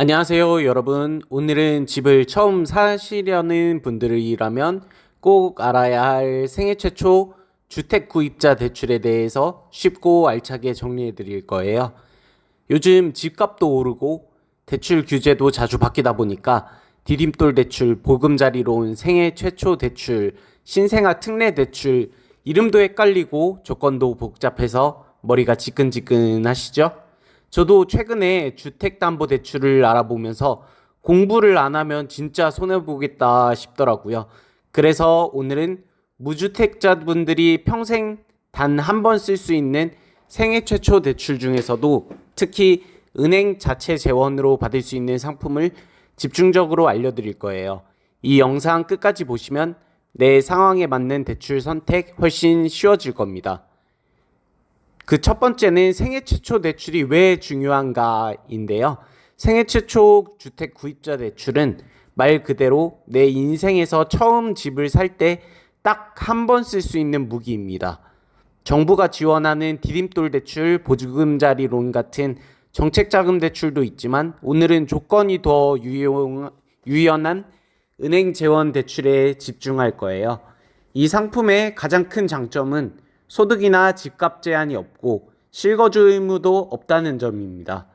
안녕하세요, 여러분. 오늘은 집을 처음 사시려는 분들이라면 꼭 알아야 할 생애 최초 주택 구입자 대출에 대해서 쉽고 알차게 정리해 드릴 거예요. 요즘 집값도 오르고 대출 규제도 자주 바뀌다 보니까 디딤돌 대출, 보금자리로 온 생애 최초 대출, 신생아 특례 대출, 이름도 헷갈리고 조건도 복잡해서 머리가 지끈지끈 하시죠? 저도 최근에 주택담보대출을 알아보면서 공부를 안 하면 진짜 손해보겠다 싶더라고요. 그래서 오늘은 무주택자분들이 평생 단 한 번 쓸 수 있는 생애 최초 대출 중에서도 특히 은행 자체 재원으로 받을 수 있는 상품을 집중적으로 알려드릴 거예요. 이 영상 끝까지 보시면 내 상황에 맞는 대출 선택 훨씬 쉬워질 겁니다. 그 첫 번째는 생애 최초 대출이 왜 중요한가인데요. 생애 최초 주택 구입자 대출은 말 그대로 내 인생에서 처음 집을 살 때 딱 한 번 쓸 수 있는 무기입니다. 정부가 지원하는 디딤돌 대출, 보증금자리 론 같은 정책 자금 대출도 있지만 오늘은 조건이 더 유용, 유연한 은행 재원 대출에 집중할 거예요. 이 상품의 가장 큰 장점은 소득이나 집값 제한이 없고 실거주 의무도 없다는 점입니다.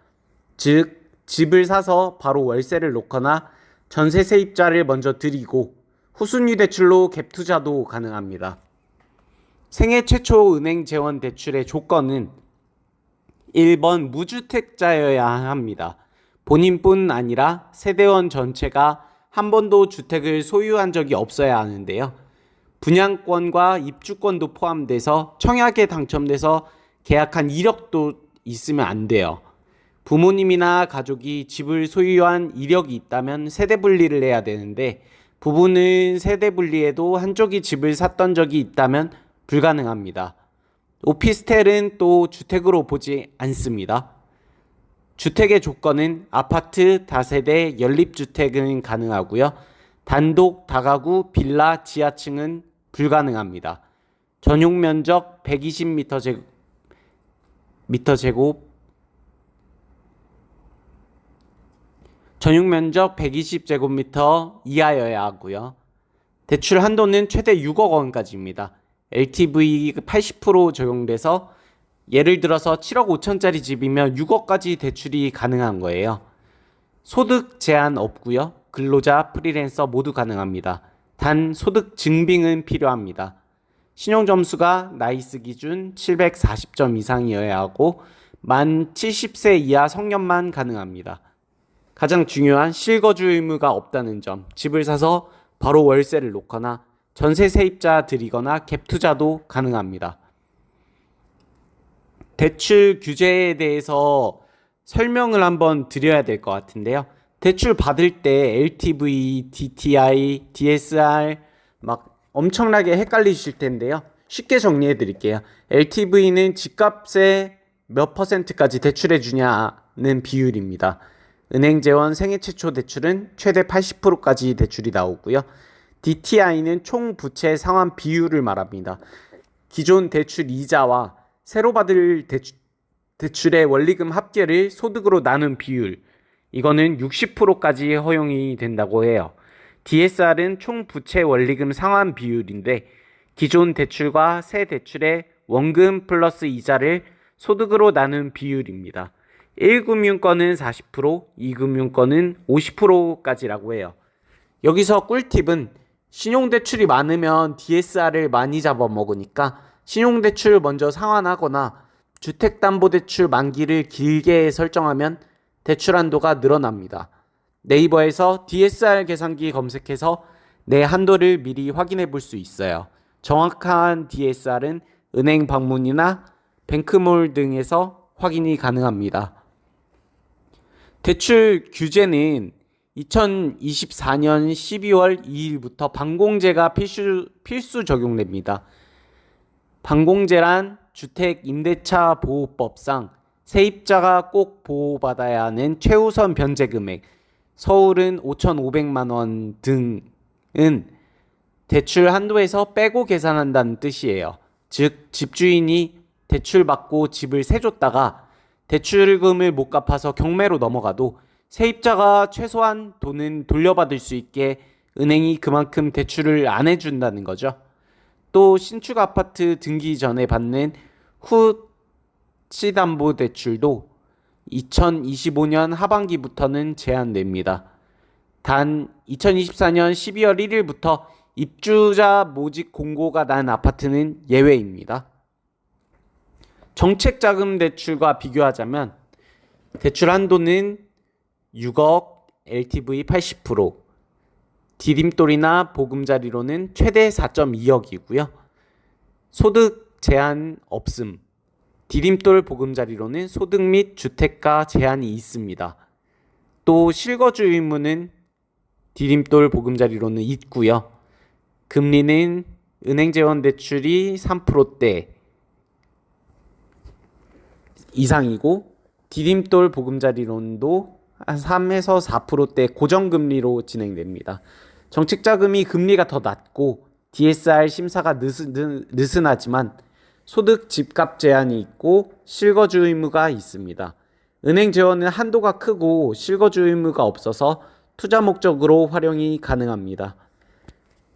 즉, 집을 사서 바로 월세를 놓거나 전세 세입자를 먼저 드리고 후순위 대출로 갭 투자도 가능합니다. 생애 최초 은행 재원 대출의 조건은 1번 무주택자여야 합니다. 본인뿐 아니라 세대원 전체가 한 번도 주택을 소유한 적이 없어야 하는데요. 분양권과 입주권도 포함돼서 청약에 당첨돼서 계약한 이력도 있으면 안 돼요. 부모님이나 가족이 집을 소유한 이력이 있다면 세대 분리를 해야 되는데 부부는 세대 분리에도 한쪽이 집을 샀던 적이 있다면 불가능합니다. 오피스텔은 또 주택으로 보지 않습니다. 주택의 조건은 아파트, 다세대, 연립주택은 가능하고요. 단독, 다가구, 빌라, 지하층은 불가능합니다. 전용 면적 120m 제곱, 미터 제곱 전용 면적 120제곱미터 이하여야 하고요. 대출 한도는 최대 6억 원까지입니다. LTV 80% 적용돼서 예를 들어서 7억 5천짜리 집이면 6억까지 대출이 가능한 거예요. 소득 제한 없고요. 근로자, 프리랜서 모두 가능합니다. 단 소득 증빙은 필요합니다. 신용 점수가 나이스 기준 740점 이상이어야 하고 만 70세 이하 성년만 가능합니다. 가장 중요한 실거주 의무가 없다는 점. 집을 사서 바로 월세를 놓거나 전세 세입자 드리거나 갭 투자도 가능합니다. 대출 규제에 대해서 설명을 한번 드려야 될 것 같은데요. 대출 받을 때 LTV, DTI, DSR 막 엄청나게 헷갈리실 텐데요. 쉽게 정리해 드릴게요. LTV는 집값의 몇 퍼센트까지 대출해 주냐는 비율입니다. 은행 재원 생애 최초 대출은 최대 80%까지 대출이 나오고요. DTI는 총 부채 상환 비율을 말합니다. 기존 대출 이자와 새로 받을 대출, 대출의 원리금 합계를 소득으로 나눈 비율. 이거는 60%까지 허용이 된다고 해요. DSR은 총 부채 원리금 상환 비율인데 기존 대출과 새 대출의 원금 플러스 이자를 소득으로 나눈 비율입니다. 1금융권은 40%, 2금융권은 50%까지라고 해요. 여기서 꿀팁은 신용대출이 많으면 DSR을 많이 잡아먹으니까 신용대출 먼저 상환하거나 주택담보대출 만기를 길게 설정하면 대출 한도가 늘어납니다. 네이버에서 DSR 계산기 검색해서 내 한도를 미리 확인해 볼 수 있어요. 정확한 DSR은 은행 방문이나 뱅크몰 등에서 확인이 가능합니다. 대출 규제는 2024년 12월 2일부터 방공제가 필수, 필수 적용됩니다. 방공제란 주택 임대차 보호법상 세입자가 꼭 보호받아야 하는 최우선 변제 금액, 서울은 5,500만 원 등은 대출 한도에서 빼고 계산한다는 뜻이에요. 즉, 집주인이 대출 받고 집을 세줬다가 대출금을 못 갚아서 경매로 넘어가도 세입자가 최소한 돈은 돌려받을 수 있게 은행이 그만큼 대출을 안 해준다는 거죠. 또 신축 아파트 등기 전에 받는 후 시담보 대출도 2025년 하반기부터는 제한됩니다. 단 2024년 12월 1일부터 입주자 모집 공고가 난 아파트는 예외입니다. 정책 자금 대출과 비교하자면 대출 한도는 6억, LTV 80%, 디딤돌이나 보금자리로는 최대 4.2억이고요. 소득 제한 없음. 디딤돌 보금자리로는 소득 및 주택가 제한이 있습니다. 또 실거주 의무는 디딤돌 보금자리로는 있고요. 금리는 은행 재원 대출이 3%대 이상이고 디딤돌 보금자리론도 한 3에서 4%대 고정금리로 진행됩니다. 정책자금이 금리가 더 낮고 DSR 심사가 느슨, 느슨하지만 소득 집값 제한이 있고 실거주 의무가 있습니다. 은행 재원은 한도가 크고 실거주 의무가 없어서 투자 목적으로 활용이 가능합니다.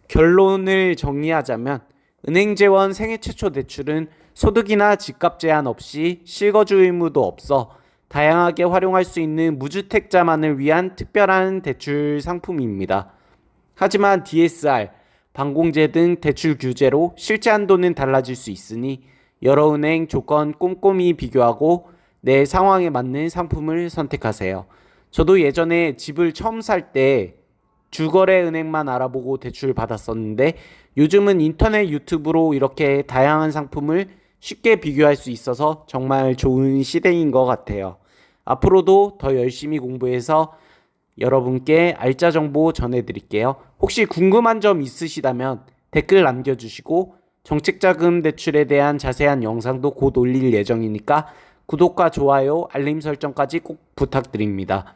결론을 정리하자면 은행 재원 생애 최초 대출은 소득이나 집값 제한 없이 실거주 의무도 없어 다양하게 활용할 수 있는 무주택자만을 위한 특별한 대출 상품입니다. 하지만 DSR, 방공제 등 대출 규제로 실제 한도는 달라질 수 있으니 여러 은행 조건 꼼꼼히 비교하고 내 상황에 맞는 상품을 선택하세요. 저도 예전에 집을 처음 살 때 주거래 은행만 알아보고 대출 받았었는데 요즘은 인터넷 유튜브로 이렇게 다양한 상품을 쉽게 비교할 수 있어서 정말 좋은 시대인 것 같아요. 앞으로도 더 열심히 공부해서 여러분께 알짜 정보 전해드릴게요. 혹시 궁금한 점 있으시다면 댓글 남겨주시고 정책자금 대출에 대한 자세한 영상도 곧 올릴 예정이니까 구독과 좋아요, 알림 설정까지 꼭 부탁드립니다.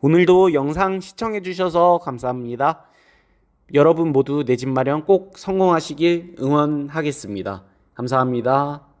오늘도 영상 시청해주셔서 감사합니다. 여러분 모두 내 집 마련 꼭 성공하시길 응원하겠습니다. 감사합니다.